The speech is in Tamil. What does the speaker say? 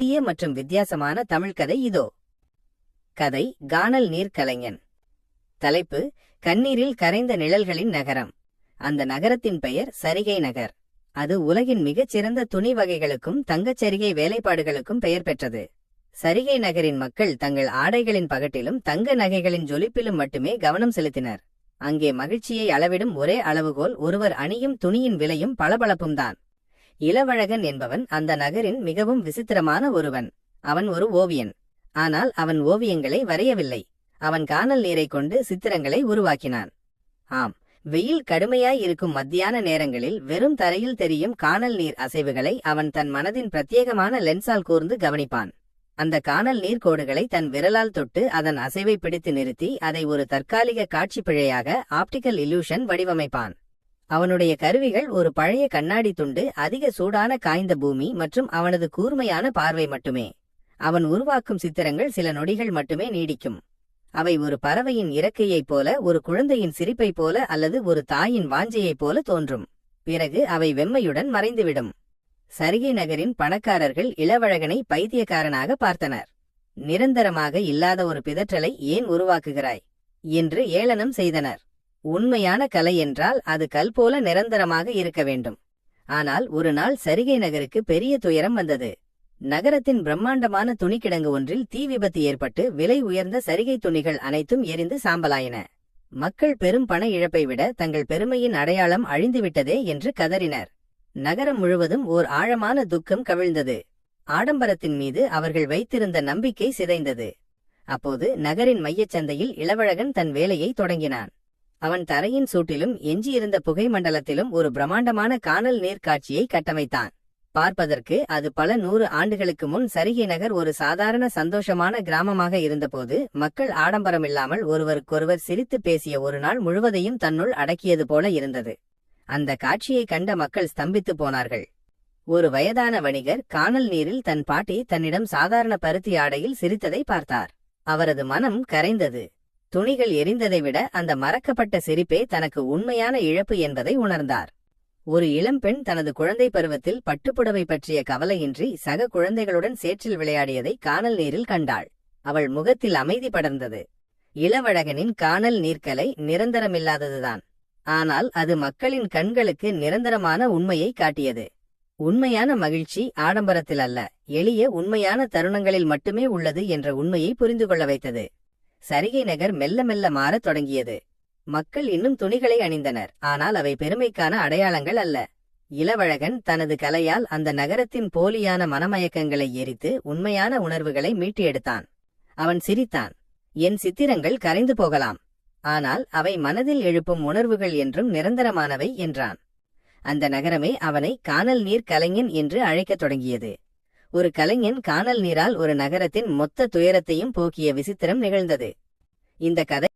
புதிய மற்றும் வித்தியாசமான தமிழ் கதை இதோ. கதை கானல் நீர் கலைஞன் தலைப்பு கண்ணீரில் கரைந்த நிழல்களின் நகரம். அந்த நகரத்தின் பெயர் சரிகை நகர். அது உலகின் மிகச் சிறந்த துணி வகைகளுக்கும் தங்கச் சரிகை வேலைப்பாடுகளுக்கும் பெயர் பெற்றது. சரிகை நகரின் மக்கள் தங்கள் ஆடைகளின் பகட்டிலும் தங்க நகைகளின் ஜொலிப்பிலும் மட்டுமே கவனம் செலுத்தினர். அங்கே மகிழ்ச்சியை அளவிடும் ஒரே அளவுகோல் ஒருவர் அணியும் துணியின் விலையும் பளபளப்பும் தான் இளவழகன் என்பவன் அந்த நகரின் மிகவும் விசித்திரமான ஒருவன். அவன் ஒரு ஓவியன். ஆனால் அவன் ஓவியங்களை வரையவில்லை. அவன் காணல் நீரைக் கொண்டு சித்திரங்களை உருவாக்கினான். ஆம் வெயில் கடுமையாய் இருக்கும் மத்தியான நேரங்களில் வெறும் தரையில் தெரியும் காணல் நீர் அசைவுகளை அவன் தன் மனதின் பிரத்யேகமான லென்ஸால் கூர்ந்து கவனிப்பான். அந்த கானல் நீர் கோடுகளை தன் விரலால் தொட்டு அதன் அசைவை பிடித்து நிறுத்தி அதை ஒரு தற்காலிக காட்சி பிழையாக ஆப்டிக்கல் இல்யூஷன் வடிவமைப்பான். அவனுடைய கருவிகள் ஒரு பழைய கண்ணாடி துண்டு அதிக சூடான காய்ந்த பூமி மற்றும் அவனது கூர்மையான பார்வை மட்டுமே. அவன் உருவாக்கும் சித்திரங்கள் சில நொடிகள் மட்டுமே நீடிக்கும். அவை ஒரு பறவையின் இறக்கையைப் போல ஒரு குழந்தையின் சிரிப்பைப் போல அல்லது ஒரு தாயின் வாஞ்சையைப் போல தோன்றும். பிறகு அவை வெம்மையுடன் மறைந்துவிடும். சரிகை நகரின் பணக்காரர்கள் இளவழகனை பைத்தியக்காரனாக பார்த்தனர். நிரந்தரமாக இல்லாத ஒரு பிதற்றலை ஏன் உருவாக்குகிறாய்? என்று ஏளனம் செய்தனர். உண்மையான கலை என்றால் அது கல் போல நிரந்தரமாக இருக்க வேண்டும். ஆனால் ஒரு நாள் சரிகை நகருக்கு பெரிய துயரம் வந்தது. நகரத்தின் பிரம்மாண்டமான துணிக்கிடங்கு ஒன்றில் தீ விபத்து ஏற்பட்டு விலை உயர்ந்த சரிகை துணிகள் அனைத்தும் எரிந்து சாம்பலாயின. மக்கள் பெரும் பண இழப்பை விட தங்கள் பெருமையின் அடையாளம் அழிந்துவிட்டதே என்று கதறினர். நகரம் முழுவதும் ஓர் ஆழமான துக்கம் கவிழ்ந்தது. ஆடம்பரத்தின் மீது அவர்கள் வைத்திருந்த நம்பிக்கை சிதைந்தது. அப்போது நகரின் மையச்சந்தையில் இளவழகன் தன் வேலையை தொடங்கினான். அவன் தரையின் சூட்டிலும் எஞ்சியிருந்த புகை மண்டலத்திலும் ஒரு பிரம்மாண்டமான கானல் நீர்க்காட்சியை கட்டமைத்தான். பார்ப்பதற்கு அது பல நூறு ஆண்டுகளுக்கு முன் சரிகை நகர் ஒரு சாதாரண சந்தோஷமான கிராமமாக இருந்தபோது மக்கள் ஆடம்பரமில்லாமல் ஒருவருக்கொருவர் சிரித்து பேசிய ஒரு நாள் முழுவதையும் தன்னுள் அடக்கியது போல இருந்தது. அந்த காட்சியை கண்ட மக்கள் ஸ்தம்பித்து போனார்கள். ஒரு வயதான வணிகர் கானல் நீரில் தன் பாட்டி தன்னிடம் சாதாரண பருத்தி ஆடையில் சிரித்ததை பார்த்தார். அவரது மனம் கரைந்தது. துணிகள் எரிந்ததை விட அந்த மறக்கப்பட்ட சிரிப்பே தனக்கு உண்மையான இழப்பு என்பதை உணர்ந்தார். ஒரு இளம்பெண் தனது குழந்தை பருவத்தில் பட்டுப்புடவை பற்றிய கவலையின்றி சக குழந்தைகளுடன் சேற்றில் விளையாடியதை கானல் நீரில் கண்டாள். அவள் முகத்தில் அமைதி படர்ந்தது. இளவழகனின் கானல் நீர்க்கலை நிரந்தரமில்லாததுதான். ஆனால் அது மக்களின் கண்களுக்கு நிரந்தரமான உண்மையை காட்டியது. உண்மையான மகிழ்ச்சி ஆடம்பரத்தில் அல்ல எளிய உண்மையான தருணங்களில் மட்டுமே உள்ளது என்ற உண்மையை புரிந்து கொள்ள வைத்தது. சரிகை நகர் மெல்ல மெல்ல மாறத் தொடங்கியது. மக்கள் இன்னும் துணிகளை அணிந்தனர். ஆனால் அவை பெருமைக்கான அடையாளங்கள் அல்ல. இளவழகன் தனது கலையால் அந்த நகரத்தின் போலியான மனமயக்கங்களை எரித்து உண்மையான உணர்வுகளை மீட்டு எடுத்தான் அவன் சிரித்தான். என் சித்திரங்கள் கரைந்து போகலாம். ஆனால் அவை மனதில் எழுப்பும் உணர்வுகள் என்றும் நிரந்தரமானவை என்றான். அந்த நகரமே அவனை கானல் நீர் கலைஞன் என்று அழைக்கத் தொடங்கியது. ஒரு கலைஞன் காணல் நீரால் ஒரு நகரத்தின் மொத்த துயரத்தையும் போக்கிய விசித்திரம் நிகழ்ந்தது. இந்த கதை